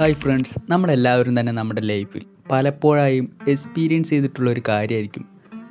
Hi friends നമ്മളെല്ലാവരും തന്നെ നമ്മുടെ ലൈഫിൽ പലപ്പോഴായും എക്സ്പീരിയൻസ് ചെയ്തിട്ടുള്ള ഒരു കാര്യമായിരിക്കും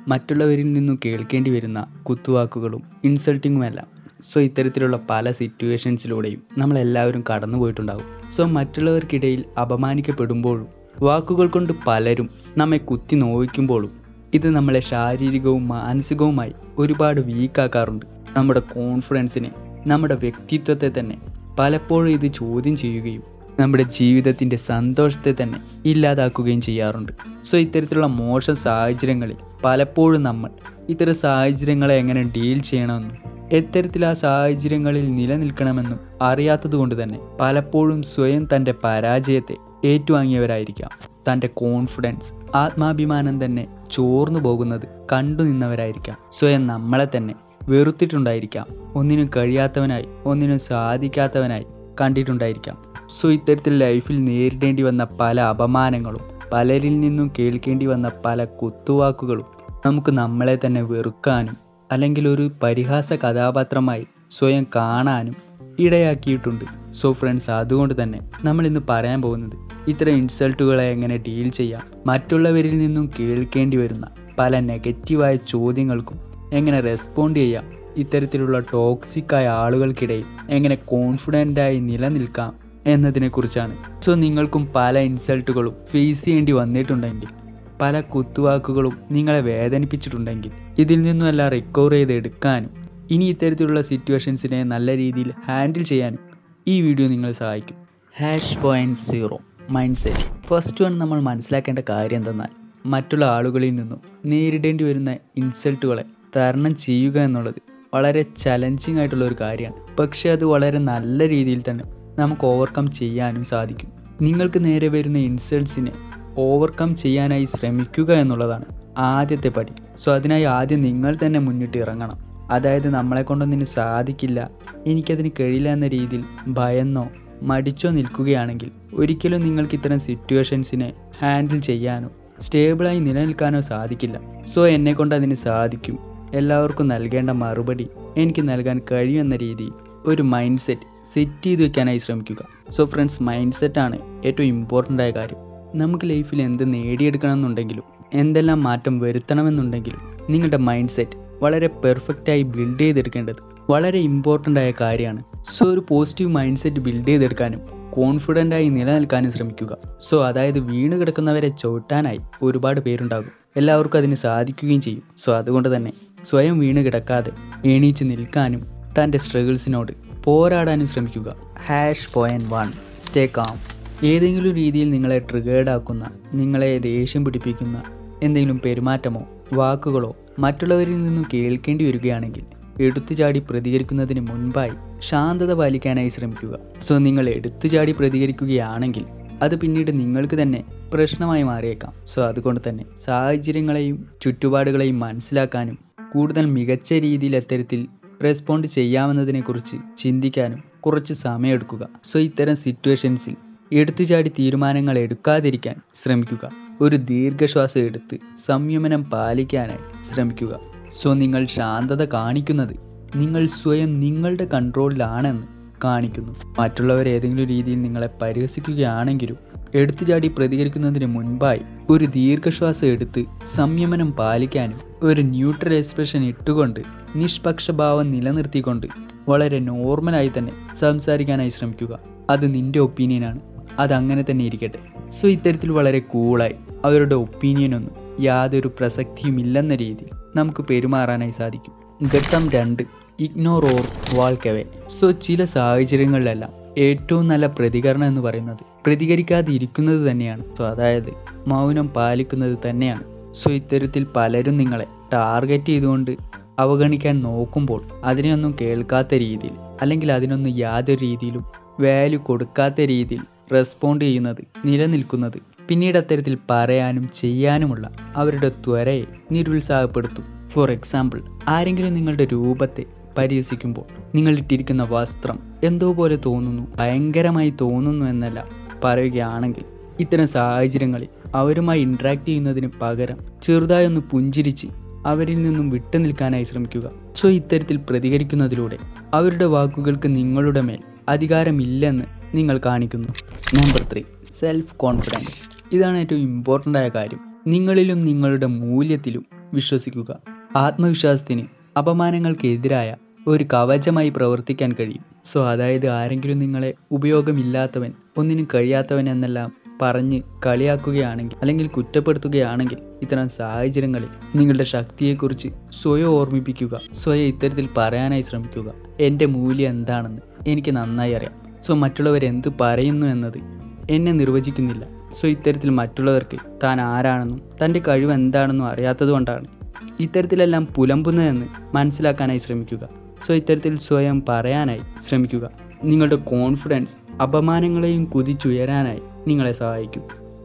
മറ്റുള്ളവരിൽ നിന്നും കേൾക്കേണ്ടി വരുന്ന കുത്തുവാക്കുകളും ഇൻസൾട്ടിങ്ങും എല്ലാം സോ ഇത്തരത്തിലുള്ള പല സിറ്റുവേഷൻസിലൂടെയും നമ്മളെല്ലാവരും കടന്നു പോയിട്ടുണ്ടാകും സോ മറ്റുള്ളവർക്കിടയിൽ അപമാനിക്കപ്പെടുമ്പോഴും വാക്കുകൾ കൊണ്ട് പലരും നമ്മെ കുത്തി നോവിക്കുമ്പോഴും ഇത് നമ്മളെ ശാരീരികവും മാനസികവുമായി ഒരുപാട് വീക്കാക്കാറുണ്ട് നമ്മുടെ കോൺഫിഡൻസിനെ നമ്മുടെ വ്യക്തിത്വത്തെ തന്നെ പലപ്പോഴും ഇത് ചോദ്യം ചെയ്യുകയും നമ്മുടെ ജീവിതത്തിന്റെ സന്തോഷത്തെ തന്നെ ഇല്ലാതാക്കുകയും ചെയ്യാറുണ്ട്. സോ ഇത്തരത്തിലുള്ള മോശം സാഹചര്യങ്ങളിൽ പലപ്പോഴും നമ്മൾ ഇത്തരം സാഹചര്യങ്ങളെ എങ്ങനെ ഡീൽ ചെയ്യണമെന്നും എത്തരത്തിൽ ആ സാഹചര്യങ്ങളിൽ നിലനിൽക്കണമെന്നും അറിയാത്തതുകൊണ്ട് തന്നെ പലപ്പോഴും സ്വയം തന്റെ പരാജയത്തെ ഏറ്റുവാങ്ങിയവരായിരിക്കാം. തന്റെ കോൺഫിഡൻസ് ആത്മാഭിമാനം തന്നെ ചോർന്നു പോകുന്നത് കണ്ടു നിന്നവരായിരിക്കാം. സ്വയം നമ്മളെ തന്നെ വെറുത്തിട്ടുണ്ടായിരിക്കാം. ഒന്നിനും കഴിയാത്തവനായി ഒന്നിനും സാധിക്കാത്തവനായി കണ്ടിട്ടുണ്ടായിരിക്കാം. സോ ഇത്തരത്തിൽ ലൈഫിൽ നേരിടേണ്ടി വന്ന പല അപമാനങ്ങളും പലരിൽ നിന്നും കേൾക്കേണ്ടി വന്ന പല കുത്തുവാക്കുകളും നമുക്ക് നമ്മളെ തന്നെ വെറുക്കാനും അല്ലെങ്കിൽ ഒരു പരിഹാസ കഥാപാത്രമായി സ്വയം കാണാനും ഇടയാക്കിയിട്ടുണ്ട്. സോ ഫ്രണ്ട്സ് അതുകൊണ്ട് തന്നെ നമ്മൾ ഇന്ന് പറയാൻ പോകുന്നത് ഇത്തരം ഇൻസൾട്ടുകളെ എങ്ങനെ ഡീൽ ചെയ്യാം മറ്റുള്ളവരിൽ നിന്നും കേൾക്കേണ്ടി വരുന്ന പല നെഗറ്റീവായ ചോദ്യങ്ങൾക്കും എങ്ങനെ റെസ്പോണ്ട് ചെയ്യാം ഇത്തരത്തിലുള്ള ടോക്സിക്കായ ആളുകൾക്കിടയിൽ എങ്ങനെ കോൺഫിഡന്റായി നിലനിൽക്കാം എന്നതിനെക്കുറിച്ചാണ്. സോ നിങ്ങൾക്കും പല ഇൻസൾട്ടുകളും ഫേസ് ചെയ്യേണ്ടി വന്നിട്ടുണ്ടെങ്കിൽ പല കുത്തുവാക്കുകളും നിങ്ങളെ വേദനിപ്പിച്ചിട്ടുണ്ടെങ്കിൽ ഇതിൽ നിന്നുമെല്ലാം റിക്കവർ ചെയ്തെടുക്കാനും ഇനി ഇത്തരത്തിലുള്ള സിറ്റുവേഷൻസിനെ നല്ല രീതിയിൽ ഹാൻഡിൽ ചെയ്യാനും ഈ വീഡിയോ നിങ്ങളെ സഹായിക്കും. Hash point zero mindset first one നമ്മൾ മനസ്സിലാക്കേണ്ട കാര്യം എന്തെന്നാൽ മറ്റുള്ള ആളുകളിൽ നിന്നും നേരിടേണ്ടി വരുന്ന ഇൻസൾട്ടുകളെ തരണം ചെയ്യുക എന്നുള്ളത് വളരെ ചലഞ്ചിങ് ആയിട്ടുള്ള ഒരു കാര്യമാണ്. പക്ഷേ അത് വളരെ നല്ല രീതിയിൽ തന്നെ നമുക്ക് ഓവർകം ചെയ്യാനും സാധിക്കും. നിങ്ങൾക്ക് നേരെ വരുന്ന ഇൻസൾട്ട്സിനെ ഓവർകം ചെയ്യാനായി ശ്രമിക്കുക എന്നുള്ളതാണ് ആദ്യത്തെ പടി. സോ അതിനായി ആദ്യം നിങ്ങൾ തന്നെ മുന്നിട്ട് ഇറങ്ങണം. അതായത് നമ്മളെ കൊണ്ടൊന്നിന് സാധിക്കില്ല എനിക്കതിന് കഴിയില്ല എന്ന രീതിയിൽ ഭയന്നോ മടിച്ചോ നിൽക്കുകയാണെങ്കിൽ ഒരിക്കലും നിങ്ങൾക്ക് ഇത്തരം സിറ്റുവേഷൻസിനെ ഹാൻഡിൽ ചെയ്യാനോ സ്റ്റേബിളായി നിലനിൽക്കാനോ സാധിക്കില്ല. സോ എന്നെ കൊണ്ട് അതിന് സാധിക്കും. എല്ലാവർക്കും നൽകേണ്ട മറുപടി എനിക്ക് നൽകാൻ കഴിയുമെന്ന രീതിയിൽ ഒരു മൈൻഡ് സെറ്റ് സെറ്റ് ചെയ്ത് വെക്കാനായി ശ്രമിക്കുക. സോ ഫ്രണ്ട്സ് മൈൻഡ് സെറ്റാണ് ഏറ്റവും ഇമ്പോർട്ടന്റ് ആയ കാര്യം. നമുക്ക് ലൈഫിൽ എന്ത് നേടിയെടുക്കണം എന്നുണ്ടെങ്കിലും എന്തെല്ലാം മാറ്റം വരുത്തണമെന്നുണ്ടെങ്കിലും നിങ്ങളുടെ മൈൻഡ് സെറ്റ് വളരെ പെർഫെക്റ്റായി ബിൽഡ് ചെയ്തെടുക്കേണ്ടത് വളരെ ഇമ്പോർട്ടന്റ് ആയ കാര്യമാണ്. സോ ഒരു പോസിറ്റീവ് മൈൻഡ് സെറ്റ് ബിൽഡ് ചെയ്തെടുക്കാനും കോൺഫിഡന്റായി നിലനിൽക്കാനും ശ്രമിക്കുക. സോ അതായത് വീണ് കിടക്കുന്നവരെ ചവിട്ടാനായി ഒരുപാട് പേരുണ്ടാകും. എല്ലാവർക്കും അതിന് സാധിക്കുകയും ചെയ്യും. സോ അതുകൊണ്ട് തന്നെ സ്വയം വീണ് കിടക്കാതെ എണീച്ച് നിൽക്കാനും തന്റെ സ്ട്രഗിൾസിനോട് പോരാടാനും ശ്രമിക്കുക. Hash point one stay calm ഏതെങ്കിലും രീതിയിൽ നിങ്ങളെ ട്രിഗേർഡ് ആക്കുന്ന നിങ്ങളെ ദേഷ്യം പിടിപ്പിക്കുന്ന എന്തെങ്കിലും പെരുമാറ്റമോ വാക്കുകളോ മറ്റുള്ളവരിൽ നിന്നും കേൾക്കേണ്ടി വരികയാണെങ്കിൽ എടുത്തുചാടി പ്രതികരിക്കുന്നതിന് മുൻപായി ശാന്തത പാലിക്കാനായി ശ്രമിക്കുക. സോ നിങ്ങൾ എടുത്തുചാടി പ്രതികരിക്കുകയാണെങ്കിൽ അത് പിന്നീട് നിങ്ങൾക്ക് തന്നെ പ്രശ്നമായി മാറിയേക്കാം. സോ അതുകൊണ്ട് തന്നെ സാഹചര്യങ്ങളെയും ചുറ്റുപാടുകളെയും മനസ്സിലാക്കാനും കൂടുതൽ മികച്ച രീതിയിൽ അത്തരത്തിൽ റെസ്പോണ്ട് ചെയ്യാമെന്നതിനെക്കുറിച്ച് ചിന്തിക്കാനും കുറച്ച് സമയമെടുക്കുക. സോ ഇത്തരം സിറ്റുവേഷൻസിൽ എടുത്തുചാടി തീരുമാനങ്ങൾ എടുക്കാതിരിക്കാൻ ശ്രമിക്കുക. ഒരു ദീർഘശ്വാസം എടുത്ത് സംയമനം പാലിക്കാനായി ശ്രമിക്കുക. സോ നിങ്ങൾ ശാന്തത കാണിക്കുന്നത് നിങ്ങൾ സ്വയം നിങ്ങളുടെ കൺട്രോളിലാണെന്ന് കാണിക്കുന്നു. മറ്റുള്ളവർ ഏതെങ്കിലും രീതിയിൽ നിങ്ങളെ പരിഹസിക്കുകയാണെങ്കിലും എടുത്തുചാടി പ്രതികരിക്കുന്നതിന് മുൻപായി ഒരു ദീർഘശ്വാസം എടുത്ത് സംയമനം പാലിക്കാനും ഒരു ന്യൂട്രൽ എക്സ്പ്രഷൻ ഇട്ടുകൊണ്ട് നിഷ്പക്ഷഭാവം നിലനിർത്തിക്കൊണ്ട് വളരെ നോർമലായി തന്നെ സംസാരിക്കാനായി ശ്രമിക്കുക. അത് നിന്റെ ഒപ്പീനിയനാണ് അത് അങ്ങനെ തന്നെ ഇരിക്കട്ടെ. സോ ഇത്തരത്തിൽ വളരെ കൂളായി അവരുടെ ഒപ്പീനിയനൊന്നും യാതൊരു പ്രസക്തിയും ഇല്ലെന്ന രീതിയിൽ നമുക്ക് പെരുമാറാനായി സാധിക്കും. ഘട്ടം രണ്ട് ഇഗ്നോർ ഓർ വാൾക്കവേ സോ ചില സാഹചര്യങ്ങളിലെല്ലാം ഏറ്റവും നല്ല പ്രതികരണം എന്ന് പറയുന്നത് പ്രതികരിക്കാതെ ഇരിക്കുന്നത് തന്നെയാണ്. സോ അതായത് മൗനം പാലിക്കുന്നത് തന്നെയാണ്. സോ ഇത്തരത്തിൽ പലരും നിങ്ങളെ ടാർഗറ്റ് ചെയ്തുകൊണ്ട് അവഗണിക്കാൻ നോക്കുമ്പോൾ അതിനെയൊന്നും കേൾക്കാത്ത രീതിയിൽ അല്ലെങ്കിൽ അതിനൊന്നും യാതൊരു രീതിയിലും വാല്യൂ കൊടുക്കാത്ത രീതിയിൽ റെസ്പോണ്ട് ചെയ്യുന്നത് നിലനിൽക്കുന്നത് പിന്നീട് അത്തരത്തിൽ പറയാനും ചെയ്യാനുമുള്ള അവരുടെ ത്വരയെ നിരുത്സാഹപ്പെടുത്തും. ഫോർ എക്സാമ്പിൾ ആരെങ്കിലും നിങ്ങളുടെ രൂപത്തെ പരിഹസിക്കുമ്പോൾ നിങ്ങൾ ഇട്ടിരിക്കുന്ന വസ്ത്രം എന്തോ പോലെ തോന്നുന്നു ഭയങ്കരമായി തോന്നുന്നു എന്നല്ല പറയുകയാണെങ്കിൽ ഇത്തരം സാഹചര്യങ്ങളിൽ അവരുമായി ഇൻട്രാക്ട് ചെയ്യുന്നതിന് പകരം ചെറുതായി ഒന്ന് പുഞ്ചിരിച്ച് അവരിൽ നിന്നും വിട്ടു നിൽക്കാനായി ശ്രമിക്കുക. സോ ഇത്തരത്തിൽ പ്രതികരിക്കുന്നതിലൂടെ അവരുടെ വാക്കുകൾക്ക് നിങ്ങളുടെ മേൽ അധികാരമില്ലെന്ന് നിങ്ങൾ കാണിക്കുന്നു. നമ്പർ ത്രീ സെൽഫ് കോൺഫിഡൻസ് ഇതാണ് ഏറ്റവും ഇമ്പോർട്ടന്റ് ആയ കാര്യം. നിങ്ങളിലും നിങ്ങളുടെ മൂല്യത്തിലും വിശ്വസിക്കുക. ആത്മവിശ്വാസത്തിന് അപമാനങ്ങൾക്കെതിരായ ഒരു കവചമായി പ്രവർത്തിക്കാൻ കഴിയും. സോ അതായത് ആരെങ്കിലും നിങ്ങളെ ഉപയോഗമില്ലാത്തവൻ ഒന്നിനും കഴിയാത്തവൻ എന്നെല്ലാം പറഞ്ഞ് കളിയാക്കുകയാണെങ്കിൽ അല്ലെങ്കിൽ കുറ്റപ്പെടുത്തുകയാണെങ്കിൽ ഇത്തരം സാഹചര്യങ്ങളിൽ നിങ്ങളുടെ ശക്തിയെക്കുറിച്ച് സ്വയം ഓർമ്മിപ്പിക്കുക സ്വയം ഇത്തരത്തിൽ പറയാനായി ശ്രമിക്കുക എന്റെ മൂല്യം എന്താണെന്ന് എനിക്ക് നന്നായി അറിയാം. സോ മറ്റുള്ളവർ എന്ത് പറയുന്നു എന്നത് എന്നെ നിർവചിക്കുന്നില്ല. സോ ഇത്തരത്തിൽ മറ്റുള്ളവർക്ക് താൻ ആരാണെന്നും തന്റെ കഴിവ് എന്താണെന്നും അറിയാത്തതുകൊണ്ടാണ് ഇത്തരത്തിലെല്ലാം പുലമ്പുന്നതെന്ന് മനസ്സിലാക്കാനായി ശ്രമിക്കുക. സോ ഇത്തരത്തിൽ സ്വയം പറയാനായി ശ്രമിക്കുക. നിങ്ങളുടെ കോൺഫിഡൻസ് അപമാനങ്ങളെയും കുതിച്ചുയരാനായി നിങ്ങളെ സഹായിക്കും.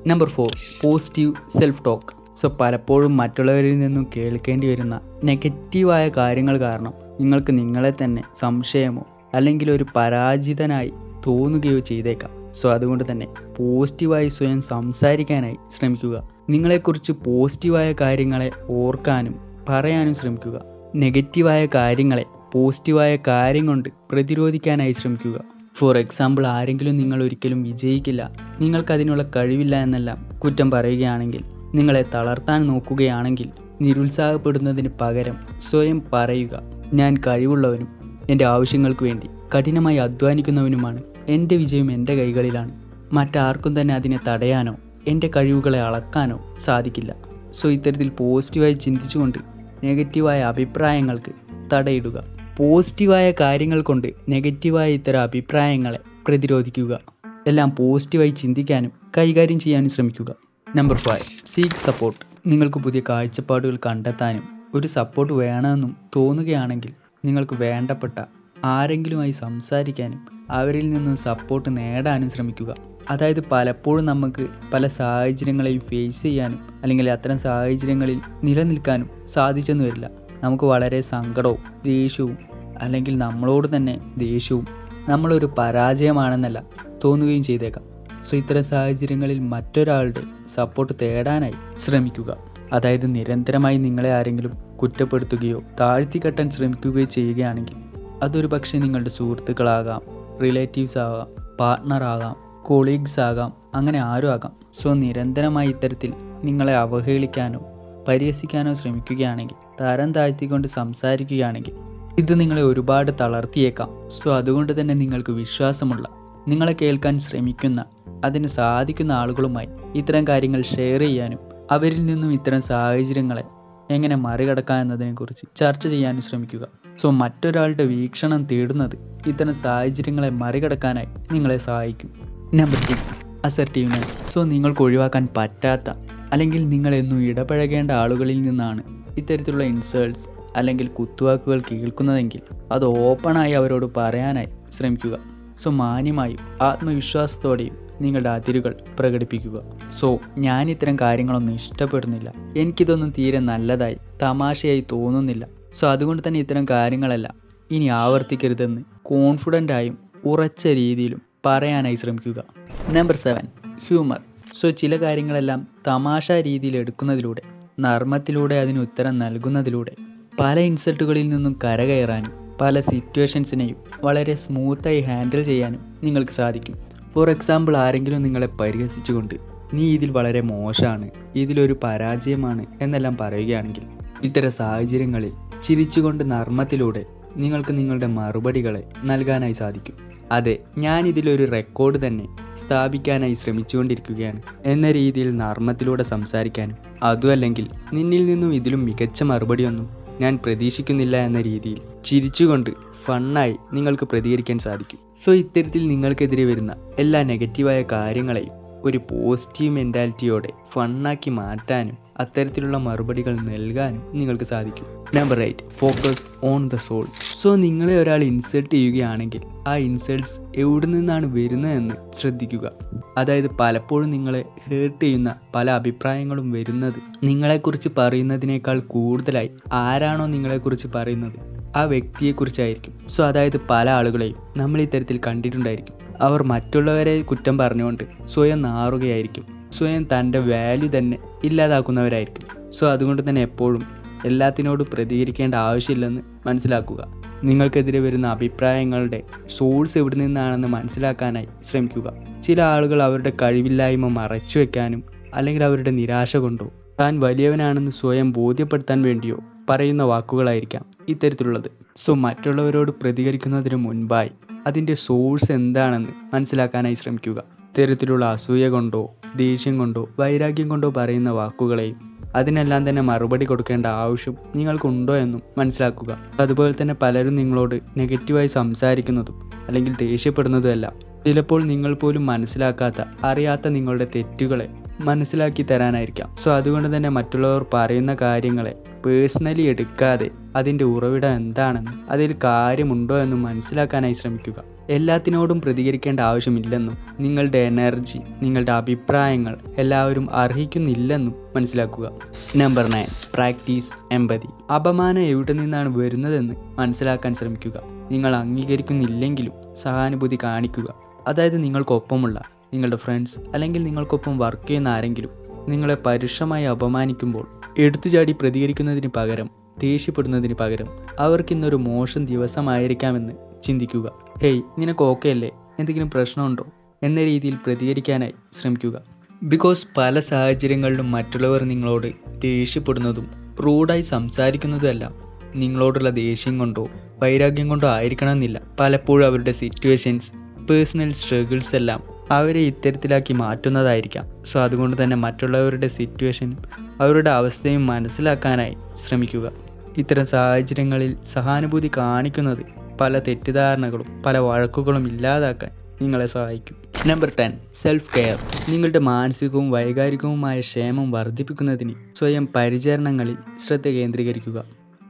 Number four positive self talk so പലപ്പോഴും മറ്റുള്ളവരിൽ നിന്നും കേൾക്കേണ്ടി വരുന്ന നെഗറ്റീവായ കാര്യങ്ങൾ കാരണം നിങ്ങൾക്ക് നിങ്ങളെ തന്നെ സംശയമോ അല്ലെങ്കിൽ ഒരു പരാജിതനായി തോന്നുകയോ ചെയ്തേക്കാം. സോ അതുകൊണ്ട് തന്നെ പോസിറ്റീവായി സ്വയം സംസാരിക്കാനായി ശ്രമിക്കുക. നിങ്ങളെക്കുറിച്ച് പോസിറ്റീവായ കാര്യങ്ങളെ ഓർക്കാനും പറയാനും ശ്രമിക്കുക. നെഗറ്റീവായ കാര്യങ്ങളെ പോസിറ്റീവായ കാര്യം കൊണ്ട് പ്രതിരോധിക്കാനായി ശ്രമിക്കുക. ഫോർ എക്സാമ്പിൾ ആരെങ്കിലും നിങ്ങൾ ഒരിക്കലും വിജയിക്കില്ല. നിങ്ങൾക്കതിനുള്ള കഴിവില്ല എന്നെല്ലാം കുറ്റം പറയുകയാണെങ്കിൽ നിങ്ങളെ തളർത്താൻ നോക്കുകയാണെങ്കിൽ നിരുത്സാഹപ്പെടുന്നതിന് പകരം സ്വയം പറയുക ഞാൻ കഴിവുള്ളവനും എന്റെ ആവശ്യങ്ങൾക്ക് വേണ്ടി കഠിനമായി അധ്വാനിക്കുന്നവനുമാണ്. എന്റെ വിജയം എന്റെ കൈകളിലാണ്. മറ്റാർക്കും തന്നെ അതിനെ തടയാനോ എന്റെ കഴിവുകളെ അളക്കാനോ സാധിക്കില്ല. സോ ഇത്തരത്തിൽ പോസിറ്റീവായി ചിന്തിച്ചുകൊണ്ട് നെഗറ്റീവായ അഭിപ്രായങ്ങൾക്ക് തടയിടുക. പോസിറ്റീവായ കാര്യങ്ങൾ കൊണ്ട് നെഗറ്റീവായ ഇത്തരം അഭിപ്രായങ്ങളെ പ്രതിരോധിക്കുക. എല്ലാം പോസിറ്റീവായി ചിന്തിക്കാനും കൈകാര്യം ചെയ്യാനും ശ്രമിക്കുക. നമ്പർ ഫൈവ് സീക്ക് സപ്പോർട്ട് നിങ്ങൾക്ക് പുതിയ കാഴ്ചപ്പാടുകൾ കണ്ടെത്താനും ഒരു സപ്പോർട്ട് വേണമെന്നും തോന്നുകയാണെങ്കിൽ നിങ്ങൾക്ക് വേണ്ടപ്പെട്ട ആരെങ്കിലുമായി സംസാരിക്കാനും അവരിൽ നിന്നും സപ്പോർട്ട് നേടാനും ശ്രമിക്കുക. അതായത് പലപ്പോഴും നമുക്ക് പല സാഹചര്യങ്ങളെയും ഫേസ് ചെയ്യാനും അല്ലെങ്കിൽ അത്തരം സാഹചര്യങ്ങളിൽ നിലനിൽക്കാനും സാധിച്ചെന്ന് വരില്ല. നമുക്ക് വളരെ സങ്കടവും ദേഷ്യവും അല്ലെങ്കിൽ നമ്മളോട് തന്നെ ദേഷ്യവും നമ്മളൊരു പരാജയമാണെന്നല്ല തോന്നുകയും ചെയ്തേക്കാം. സോ ഇത്തരം സാഹചര്യങ്ങളിൽ മറ്റൊരാളുടെ സപ്പോർട്ട് തേടാനായി ശ്രമിക്കുക. അതായത് നിരന്തരമായി നിങ്ങളെ ആരെങ്കിലും കുറ്റപ്പെടുത്തുകയോ താഴ്ത്തിക്കെട്ടാൻ ശ്രമിക്കുകയോ ചെയ്യുകയാണെങ്കിൽ അതൊരു പക്ഷേ നിങ്ങളുടെ സുഹൃത്തുക്കളാകാം റിലേറ്റീവ്സ് ആകാം പാർട്ട്ണർ ആകാം കൊളീഗ്സ് ആകാം അങ്ങനെ ആരും ആകാം. സോ നിരന്തരമായി ഇത്തരത്തിൽ നിങ്ങളെ അവഹേളിക്കാനോ പരിഹസിക്കാനോ ശ്രമിക്കുകയാണെങ്കിൽ തരം താഴ്ത്തിക്കൊണ്ട് സംസാരിക്കുകയാണെങ്കിൽ ഇത് നിങ്ങളെ ഒരുപാട് തളർത്തിയേക്കാം. സോ അതുകൊണ്ട് തന്നെ നിങ്ങൾക്ക് വിശ്വാസമുള്ള നിങ്ങളെ കേൾക്കാൻ ശ്രമിക്കുന്ന അതിന് സാധിക്കുന്ന ആളുകളുമായി ഇത്തരം കാര്യങ്ങൾ ഷെയർ ചെയ്യാനും അവരിൽ നിന്നും ഇത്തരം സാഹചര്യങ്ങളെ എങ്ങനെ മറികടക്കാം എന്നതിനെക്കുറിച്ച് ചർച്ച ചെയ്യാൻ ശ്രമിക്കുക. സോ മറ്റൊരാളുടെ വീക്ഷണം തേടുന്നത് ഇത്തരം സാഹചര്യങ്ങളെ മറികടക്കാനായി നിങ്ങളെ സഹായിക്കും. നമ്പർ സിക്സ് അസർട്ടീവ്നെസ് സോ നിങ്ങൾക്ക് ഒഴിവാക്കാൻ പറ്റാത്ത അല്ലെങ്കിൽ നിങ്ങൾ എന്നും ഇടപഴകേണ്ട ആളുകളിൽ നിന്നാണ് ഇത്തരത്തിലുള്ള ഇൻസൾട്ട്സ് അല്ലെങ്കിൽ കുത്തുവാക്കുകൾ കേൾക്കുന്നതെങ്കിൽ അത് ഓപ്പണായി അവരോട് പറയാനായി ശ്രമിക്കുക. സോ മാന്യമായും ആത്മവിശ്വാസത്തോടെയും നിങ്ങളുടെ അതിരുകൾ പ്രകടിപ്പിക്കുക. സോ ഞാൻ ഇത്തരം കാര്യങ്ങളൊന്നും ഇഷ്ടപ്പെടുന്നില്ല. എനിക്കിതൊന്നും തീരെ നല്ലതായി തമാശയായി തോന്നുന്നില്ല. സോ അതുകൊണ്ട് തന്നെ ഇത്തരം കാര്യങ്ങളെല്ലാം ഇനി ആവർത്തിക്കരുതെന്ന് കോൺഫിഡന്റായും ഉറച്ച രീതിയിലും പറയാനായി ശ്രമിക്കുക. Number seven humour. സോ ചില കാര്യങ്ങളെല്ലാം തമാശ രീതിയിൽ എടുക്കുന്നതിലൂടെ നർമ്മത്തിലൂടെ അതിന് ഉത്തരം നൽകുന്നതിലൂടെ പല ഇൻസൾട്ടുകളിൽ നിന്നും കരകയറാനും പല സിറ്റുവേഷൻസിനെയും വളരെ സ്മൂത്തായി ഹാൻഡിൽ ചെയ്യാനും നിങ്ങൾക്ക് സാധിക്കും. ഫോർ എക്സാമ്പിൾ ആരെങ്കിലും നിങ്ങളെ പരിഹസിച്ചുകൊണ്ട് നീ ഇതിൽ വളരെ മോശമാണ് ഇതിലൊരു പരാജയമാണ് എന്നെല്ലാം പറയുകയാണെങ്കിൽ ഇത്തരം സാഹചര്യങ്ങളിൽ ചിരിച്ചുകൊണ്ട് നർമ്മത്തിലൂടെ നിങ്ങൾക്ക് നിങ്ങളുടെ മറുപടികളെ നൽകാനായി സാധിക്കും. അതെ ഞാൻ ഇതിലൊരു റെക്കോർഡ് തന്നെ സ്ഥാപിക്കാനായി ശ്രമിച്ചുകൊണ്ടിരിക്കുകയാണ്. എന്ന രീതിയിൽ നർമ്മത്തിലൂടെ സംസാരിക്കാനും അതുമല്ലെങ്കിൽ നിന്നിൽ നിന്നും ഇതിലും മികച്ച മറുപടിയൊന്നും ഞാൻ പ്രതീക്ഷിക്കുന്നില്ല എന്ന രീതിയിൽ ചിരിച്ചുകൊണ്ട് ഫണ്ണായി നിങ്ങൾക്ക് പ്രതികരിക്കാൻ സാധിക്കും. സോ ഇത്തരത്തിൽ നിങ്ങൾക്കെതിരെ വരുന്ന എല്ലാ നെഗറ്റീവായ കാര്യങ്ങളെയും ഒരു പോസിറ്റീവ് മെന്റാലിറ്റിയോടെ ഫണ്ണാക്കി മാറ്റാനും അത്തരത്തിലുള്ള മറുപടികൾ നൽകാനും നിങ്ങൾക്ക് സാധിക്കും. Number eight focus on the souls so നിങ്ങളെ ഒരാൾ ഇൻസൾട്ട് ചെയ്യുകയാണെങ്കിൽ ആ ഇൻസൾട്ട്സ് എവിടെ നിന്നാണ് വരുന്നതെന്ന് ശ്രദ്ധിക്കുക. അതായത് പലപ്പോഴും നിങ്ങളെ ഹേർട്ട് ചെയ്യുന്ന പല അഭിപ്രായങ്ങളും വരുന്നത് നിങ്ങളെക്കുറിച്ച് പറയുന്നതിനേക്കാൾ കൂടുതലായി ആരാണോ നിങ്ങളെക്കുറിച്ച് പറയുന്നത്? ആ വ്യക്തിയെക്കുറിച്ചായിരിക്കും. സോ അതായത് പല ആളുകളെയും നമ്മൾ ഇത്തരത്തിൽ കണ്ടിട്ടുണ്ടായിരിക്കും. അവർ മറ്റുള്ളവരെ കുറ്റം പറഞ്ഞുകൊണ്ട് സ്വയം നാറുകയായിരിക്കും. സ്വയം തന്റെ വാല്യൂ തന്നെ ഇല്ലാതാക്കുന്നവരായിരിക്കും. സോ അതുകൊണ്ട് തന്നെ എപ്പോഴും എല്ലാത്തിനോടും പ്രതികരിക്കേണ്ട ആവശ്യമില്ലെന്ന് മനസ്സിലാക്കുക. നിങ്ങൾക്കെതിരെ വരുന്ന അഭിപ്രായങ്ങളുടെ സോഴ്സ് എവിടെ നിന്നാണെന്ന് മനസ്സിലാക്കാനായി ശ്രമിക്കുക. ചില ആളുകൾ അവരുടെ കഴിവില്ലായ്മ മറച്ചു വെക്കാനും അല്ലെങ്കിൽ അവരുടെ നിരാശ കൊണ്ടോ താൻ വലിയവനാണെന്ന് സ്വയം ബോധ്യപ്പെടുത്താൻ വേണ്ടിയോ പറയുന്ന വാക്കുകളായിരിക്കാം ഇത്തരത്തിലുള്ളത്. സോ മറ്റുള്ളവരോട് പ്രതികരിക്കുന്നതിന് മുൻപായി അതിന്റെ സോഴ്സ് എന്താണെന്ന് മനസ്സിലാക്കാനായി ശ്രമിക്കുക. ഇത്തരത്തിലുള്ള അസൂയ കൊണ്ടോ ദേഷ്യം കൊണ്ടോ വൈരാഗ്യം കൊണ്ടോ പറയുന്ന വാക്കുകളെയും അതിനെല്ലാം തന്നെ മറുപടി കൊടുക്കേണ്ട ആവശ്യം നിങ്ങൾക്കുണ്ടോ എന്നും മനസ്സിലാക്കുക. അതുപോലെ തന്നെ പലരും നിങ്ങളോട് നെഗറ്റീവായി സംസാരിക്കുന്നതും അല്ലെങ്കിൽ ദേഷ്യപ്പെടുന്നതുമെല്ലാം. ചിലപ്പോൾ നിങ്ങൾ പോലും മനസ്സിലാക്കാത്ത അറിയാത്ത നിങ്ങളുടെ തെറ്റുകളെ മനസ്സിലാക്കി തരാനായിരിക്കാം. സോ അതുകൊണ്ട് തന്നെ മറ്റുള്ളവർ പറയുന്ന കാര്യങ്ങളെ പേഴ്സണലി എടുക്കാതെ അതിന്റെ ഉറവിടം എന്താണെന്ന് അതിൽ കാര്യമുണ്ടോ എന്ന് മനസ്സിലാക്കാനായി ശ്രമിക്കുക. എല്ലാത്തിനോടും പ്രതികരിക്കേണ്ട ആവശ്യമില്ലെന്നും നിങ്ങളുടെ എനർജി നിങ്ങളുടെ അഭിപ്രായങ്ങൾ എല്ലാവരും അർഹിക്കുന്നില്ലെന്നും മനസ്സിലാക്കുക. നമ്പർ നയൻ പ്രാക്ടീസ് എമ്പതി അപമാനം എവിടെ നിന്നാണ് വരുന്നതെന്ന് മനസ്സിലാക്കാൻ ശ്രമിക്കുക. നിങ്ങൾ അംഗീകരിക്കുന്നില്ലെങ്കിലും സഹാനുഭൂതി കാണിക്കുക. അതായത് നിങ്ങൾക്കൊപ്പമുള്ള നിങ്ങളുടെ ഫ്രണ്ട്സ് അല്ലെങ്കിൽ നിങ്ങൾക്കൊപ്പം വർക്ക് ചെയ്യുന്ന ആരെങ്കിലും നിങ്ങളെ പരുഷമായി അപമാനിക്കുമ്പോൾ എടുത്തുചാടി പ്രതികരിക്കുന്നതിന് പകരം ദേഷ്യപ്പെടുന്നതിന് പകരം അവർക്കിന്നൊരു മോശം ദിവസമായിരിക്കാമെന്ന് ചിന്തിക്കുക. ഹേയ് നിനക്ക് ഓക്കെ അല്ലേ? എന്തെങ്കിലും പ്രശ്നമുണ്ടോ? എന്ന രീതിയിൽ പ്രതികരിക്കാനായി ശ്രമിക്കുക. ബിക്കോസ് പല സാഹചര്യങ്ങളിലും മറ്റുള്ളവർ നിങ്ങളോട് ദേഷ്യപ്പെടുന്നതും റൂഡായി സംസാരിക്കുന്നതുമെല്ലാം. നിങ്ങളോടുള്ള ദേഷ്യം കൊണ്ടോ വൈരാഗ്യം കൊണ്ടോ ആയിരിക്കണമെന്നില്ല. പലപ്പോഴും അവരുടെ സിറ്റുവേഷൻസ് പേഴ്സണൽ സ്ട്രഗിൾസ് എല്ലാം അവരെ ഇത്തരത്തിലാക്കി മാറ്റുന്നതായിരിക്കാം. സോ അതുകൊണ്ട് തന്നെ മറ്റുള്ളവരുടെ സിറ്റുവേഷനും അവരുടെ അവസ്ഥയും മനസ്സിലാക്കാനായി ശ്രമിക്കുക. ഇത്തരം സാഹചര്യങ്ങളിൽ സഹാനുഭൂതി കാണിക്കുന്നത് പല തെറ്റിദ്ധാരണകളും പല വഴക്കുകളും ഇല്ലാതാക്കാൻ നിങ്ങളെ സഹായിക്കും. നമ്പർ ടെൻ സെൽഫ് കെയർ നിങ്ങളുടെ മാനസികവും വൈകാരികവുമായ ക്ഷേമം വർദ്ധിപ്പിക്കുന്നതിന് സ്വയം പരിചരണങ്ങളിൽ ശ്രദ്ധ കേന്ദ്രീകരിക്കുക.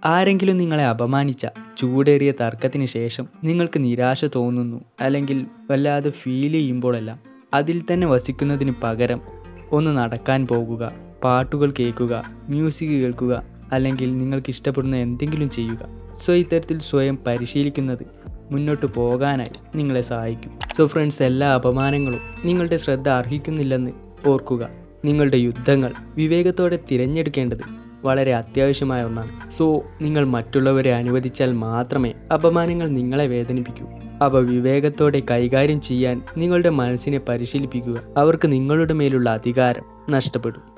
ആരെങ്കിലും നിങ്ങളെ അപമാനിച്ച ചൂടേറിയ തർക്കത്തിന് ശേഷം നിങ്ങൾക്ക് നിരാശ തോന്നുന്നു അല്ലെങ്കിൽ വല്ലാതെ ഫീൽ ചെയ്യുമ്പോഴെല്ലാം അതിൽ തന്നെ വസിക്കുന്നതിന് പകരം ഒന്ന് നടക്കാൻ പോകുക പാട്ടുകൾ കേൾക്കുക മ്യൂസിക് കേൾക്കുക അല്ലെങ്കിൽ നിങ്ങൾക്ക് ഇഷ്ടപ്പെടുന്ന എന്തെങ്കിലും ചെയ്യുക. സോ ഇത്തരത്തിൽ സ്വയം പരിശീലിക്കുന്നത് മുന്നോട്ട് പോകാനായി നിങ്ങളെ സഹായിക്കും. സോ ഫ്രണ്ട്സ് എല്ലാ അപമാനങ്ങളും നിങ്ങളുടെ ശ്രദ്ധ അർഹിക്കുന്നില്ലെന്ന് ഓർക്കുക. നിങ്ങളുടെ യുദ്ധങ്ങൾ വിവേകത്തോടെ തിരഞ്ഞെടുക്കേണ്ടത് വളരെ അത്യാവശ്യമായ ഒന്നാണ്. സോ നിങ്ങൾ മറ്റുള്ളവരെ അനുവദിച്ചാൽ മാത്രമേ അപമാനങ്ങൾ നിങ്ങളെ വേദനിപ്പിക്കൂ. അവ വിവേകത്തോടെ കൈകാര്യം ചെയ്യാൻ നിങ്ങളുടെ മനസ്സിനെ പരിശീലിപ്പിക്കുക. അവർക്ക് നിങ്ങളുടെ മേലുള്ള അധികാരം നഷ്ടപ്പെടും.